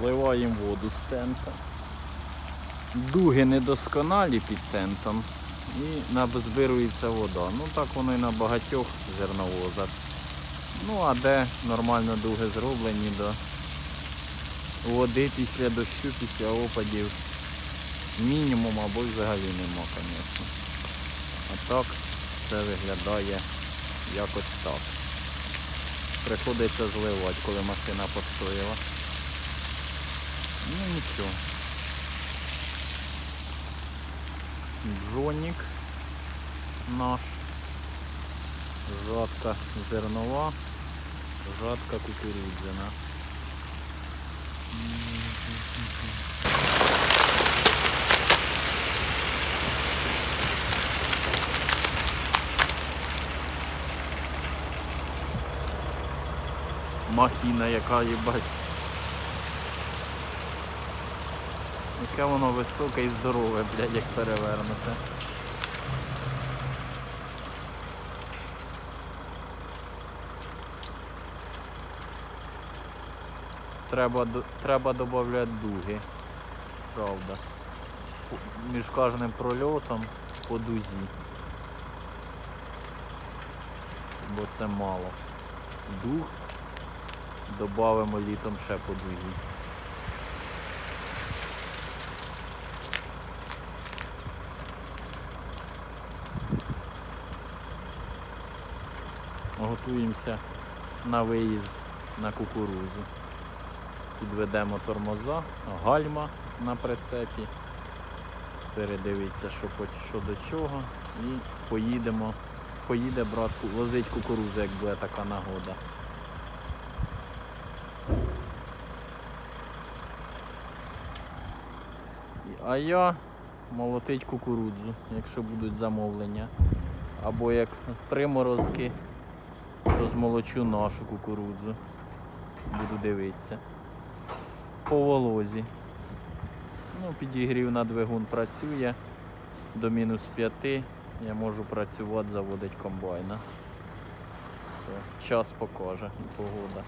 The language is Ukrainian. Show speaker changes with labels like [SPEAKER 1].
[SPEAKER 1] Зливаємо воду з тента. Дуги недосконалі під тентом і назбирується вода. Ну так воно і на багатьох зерновозах. Ну а де нормально дуги зроблені до води після дощу, після опадів мінімум або взагалі нема, звісно. А так це виглядає якось так. Приходиться зливати, коли машина постояла. Ну нічого. Джонік наш. Жатка зернова, жатка кукурудзяна. Махіна яка їбать. Яке воно високе і здорове, блядь, як перевернуте. Треба, треба додати дуги. Правда. Між кожним прольотом по дузі. Бо це мало. Дуг додамо літом ще по дузі. Готуємося на виїзд на кукурузу. Підведемо тормоза, гальма на прицепі, передивиться, що, що до чого, і поїдемо, поїде брат возить кукурузу, як буде така нагода. А я молотить кукурудзу, якщо будуть замовлення. Або як приморозки, то змолочу нашу кукурудзу. Буду дивитися. По волозі. Ну, підігрів на двигун працює до мінус 5. Я можу працювати, заводить комбайна. Час покаже погода.